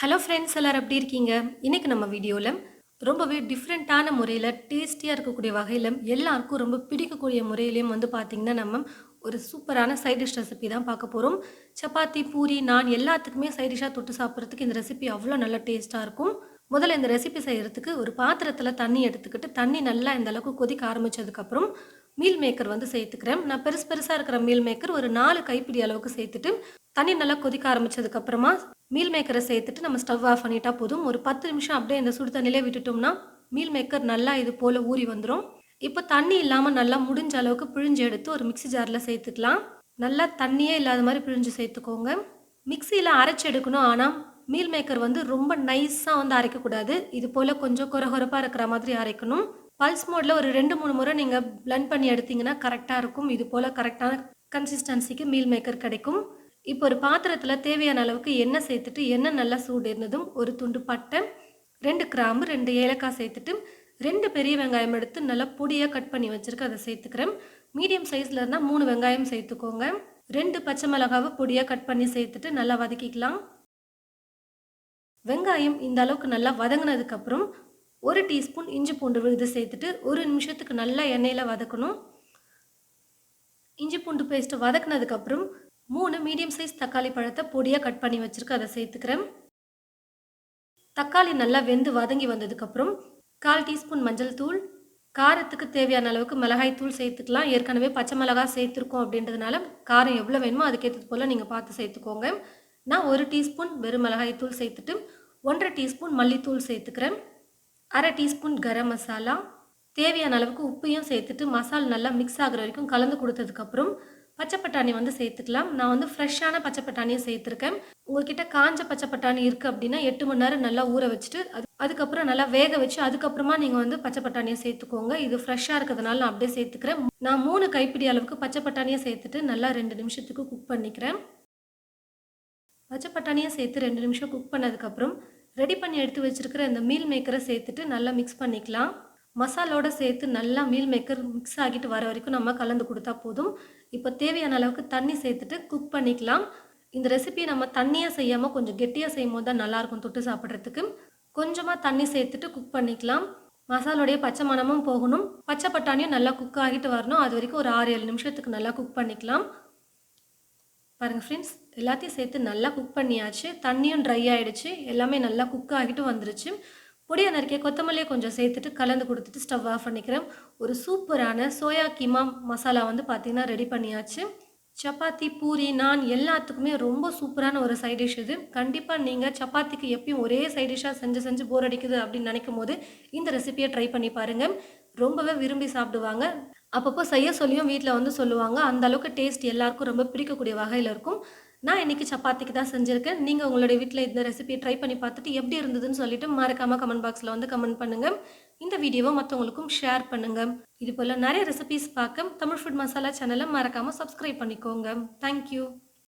Hello friends எல்லோரும் எப்படி இருக்கீங்க? இன்றைக்கி நம்ம வீடியோவில் ரொம்பவே டிஃப்ரெண்ட்டான முறையில் டேஸ்டியாக இருக்கக்கூடிய வகையில் எல்லாருக்கும் ரொம்ப பிடிக்கக்கூடிய முறையிலையும் வந்து பார்த்திங்கன்னா நம்ம ஒரு சூப்பரான சைட் டிஷ் ரெசிபி தான் பார்க்க போகிறோம் சப்பாத்தி பூரி நான் எல்லாத்துக்குமே சைட் டிஷ்ஷாக தொட்டு சாப்பிட்றதுக்கு இந்த ரெசிபி அவ்வளோ நல்ல டேஸ்ட்டாக இருக்கும். முதல்ல இந்த ரெசிபி செய்கிறதுக்கு ஒரு பாத்திரத்தில் தண்ணி எடுத்துக்கிட்டு தண்ணி நல்லா இந்த அளவுக்கு கொதிக்க ஆரம்பிச்சதுக்கப்புறம் மீல் மேக்கர் வந்து சேர்த்துக்கிறேன். நான் பெருசு பெருசாக இருக்கிற மீல் மேக்கர் ஒரு நாலு கைப்பிடி அளவுக்கு சேர்த்துட்டு தண்ணி நல்லா கொதிக்க ஆரம்பிச்சதுக்கப்புறமா மீல் மேக்கரை சேர்த்துட்டு நம்ம ஸ்டவ் ஆஃப் பண்ணிட்டா போதும். ஒரு பத்து நிமிஷம் அப்படியே இந்த சுடு தண்ணியிலே விட்டுட்டோம்னா மீல் மேக்கர் நல்லா இது போல் ஊறி வந்துடும் இப்போ தண்ணி இல்லாமல் நல்லா முடிஞ்ச அளவுக்கு பிழிஞ்சு எடுத்து ஒரு மிக்ஸி ஜாரில் சேர்த்துக்கலாம். நல்லா தண்ணியே இல்லாத மாதிரி பிழிஞ்சு சேர்த்துக்கோங்க. மிக்சியில் அரைச்சி எடுக்கணும். ஆனால் மீல் மேக்கர் வந்து ரொம்ப நைஸாக வந்து அரைக்கக்கூடாது இது போல் கொஞ்சம் குறகுறப்பாக இருக்கிற மாதிரி அரைக்கணும். பல்ஸ் மோடில் ஒரு ரெண்டு மூணு முறை நீங்கள் பிளண்ட் பண்ணி எடுத்தீங்கன்னா கரெக்டாக இருக்கும். இது போல் கரெக்டான கன்சிஸ்டன்சிக்கு மீல் மேக்கர் கிடைக்கும். இப்போ ஒரு பாத்திரத்தில் தேவையான அளவுக்கு எண்ணெய் சேர்த்துட்டு எண்ணெய் நல்லா சூடு இருந்ததும் ஒரு துண்டு பட்டை ரெண்டு கிராம்பு ரெண்டு ஏலக்காய் சேர்த்துட்டு ரெண்டு பெரிய வெங்காயம் எடுத்து நல்லா பொடியாக கட் பண்ணி வச்சுருக்கேன் அதை சேர்த்துக்கிறேன். மீடியம் சைஸில் இருந்தால் மூணு வெங்காயம் சேர்த்துக்கோங்க. ரெண்டு பச்சை மிளகாவை பொடியாக கட் பண்ணி சேர்த்துட்டு நல்லா வதக்கிக்கலாம். வெங்காயம் இந்த அளவுக்கு நல்லா வதங்கினதுக்கப்புறம் ஒரு டீஸ்பூன் இஞ்சி பூண்டு விழுது சேர்த்துட்டு ஒரு நிமிஷத்துக்கு நல்லா எண்ணெயில் வதக்கணும். இஞ்சி பூண்டு பேஸ்ட்டு வதக்குனதுக்கப்புறம் மூணு மீடியம் சைஸ் தக்காளி பழத்தை பொடியாக கட் பண்ணி வச்சுருக்கு. அதை சேர்த்துக்கிறேன். தக்காளி நல்லா வெந்து வதங்கி வந்ததுக்கப்புறம் கால் டீஸ்பூன் மஞ்சள் தூள். காரத்துக்கு தேவையான அளவுக்கு மிளகாய் தூள் சேர்த்துக்கலாம். ஏற்கனவே பச்சை மிளகாய் சேர்த்துருக்கோம் அப்படின்றதுனால காரம் எவ்வளோ வேணுமோ அதுக்கேற்றது போல் நீங்கள் பார்த்து சேர்த்துக்கோங்க. நான் ஒரு டீஸ்பூன் வெறும் மிளகாய் தூள் சேர்த்துட்டு ஒன்றரை டீஸ்பூன் மல்லித்தூள் சேர்த்துக்கிறேன். அரை டீஸ்பூன் கரம் மசாலா. தேவையான அளவுக்கு உப்பையும் சேர்த்துட்டு மசால் நல்லா மிக்ஸ் ஆகுற வரைக்கும் கலந்து கொடுத்ததுக்கப்புறம் பச்சை பட்டாணி வந்து சேர்த்துக்கலாம். நான் வந்து ஃப்ரெஷ்ஷான பச்சை பட்டாணியை சேர்த்துருக்கேன். உங்ககிட்ட காஞ்ச பச்சை பட்டாணி இருக்குது அப்படின்னா எட்டு மணி நேரம் நல்லா ஊற வச்சுட்டு அது அதுக்கப்புறம் நல்லா வேக வச்சு அதுக்கப்புறமா நீங்கள் வந்து பச்சை பட்டாணியை சேர்த்துக்கோங்க. இது ஃப்ரெஷ்ஷாக இருக்கிறதுனால நான் அப்படியே சேர்த்துக்கிறேன். நான் மூணு கைப்பிடி அளவுக்கு பச்சை பட்டாணியை சேர்த்துட்டு நல்லா ரெண்டு நிமிஷத்துக்கு குக் பண்ணிக்கிறேன். பச்சை பட்டாணியை சேர்த்து ரெண்டு நிமிஷம் குக் பண்ணதுக்கப்புறம் ரெடி பண்ணி எடுத்து வச்சுருக்கிற இந்த மீல் மேக்கரை சேர்த்துட்டு நல்லா மிக்ஸ் பண்ணிக்கலாம். மசாலோட சேர்த்து நல்லா மீல் மேக்கர் மிக்ஸ் ஆகிட்டு வர வரைக்கும் நம்ம கலந்து கொடுத்தா போதும். இப்போ தேவையான அளவுக்கு தண்ணி சேர்த்துட்டு குக் பண்ணிக்கலாம். இந்த ரெசிபியை நம்ம தண்ணியாக செய்யாமல் கொஞ்சம் கெட்டியாக செய்யும் போது தான் நல்லாயிருக்கும் தொட்டு சாப்பிட்றதுக்கு. கொஞ்சமாக தண்ணி சேர்த்துட்டு குக் பண்ணிக்கலாம். மசாலோடைய பச்சை மணமும் போகணும். பச்சை பட்டாணியும் நல்லா குக் ஆகிட்டு வரணும். அது வரைக்கும் ஒரு ஆறு ஏழு நிமிஷத்துக்கு நல்லா குக் பண்ணிக்கலாம். பாருங்கள் ஃப்ரெண்ட்ஸ் எல்லாத்தையும் சேர்த்து நல்லா குக் பண்ணியாச்சு. தண்ணியும் ட்ரை ஆகிடுச்சு எல்லாமே நல்லா குக் ஆகிட்டு வந்துருச்சு. பொடியை நறுக்கிய கொத்தமல்லியை கொஞ்சம் சேர்த்துட்டு கலந்து கொடுத்துட்டு ஸ்டவ் ஆஃப் பண்ணிக்கிறேன். ஒரு சூப்பரான சோயா கீமா மசாலா வந்து பார்த்திங்கன்னா ரெடி பண்ணியாச்சு. சப்பாத்தி பூரி நான் எல்லாத்துக்குமே ரொம்ப சூப்பரான ஒரு சைட் டிஷ் இது. கண்டிப்பாக நீங்கள் சப்பாத்திக்கு எப்பயும் ஒரே சைட் டிஷ்ஷாக செஞ்சு செஞ்சு போர் அடிக்குது அப்படின்னு நினைக்கும் போது இந்த ரெசிபியை ட்ரை பண்ணி பாருங்கள் ரொம்பவே விரும்பி சாப்பிடுவாங்க. அப்பப்போ செய்ய சொல்லியும் வீட்டில் வந்து சொல்லுவாங்க. அந்த அளவுக்கு டேஸ்ட் எல்லாருக்கும் ரொம்ப பிடிக்கக்கூடிய வகையில் இருக்கும். நான் இன்றைக்கி சப்பாத்திக்கு தான் செஞ்சுருக்கேன். நீங்கள் உங்களுடைய வீட்டில் இந்த ரெசிபியை ட்ரை பண்ணி பார்த்துட்டு எப்படி இருந்ததுன்னு சொல்லிட்டு மறக்காமல் கமெண்ட் பாக்ஸில் வந்து கமெண்ட் பண்ணுங்கள் இந்த வீடியோவை மற்றவங்களுக்கும் ஷேர் பண்ணுங்கள் இது போல் நிறைய ரெசிபிஸ் பார்க்க தமிழ் ஃபுட் மசாலா சேனலை மறக்காமல் சப்ஸ்கிரைப் பண்ணிக்கோங்க. தேங்க்யூ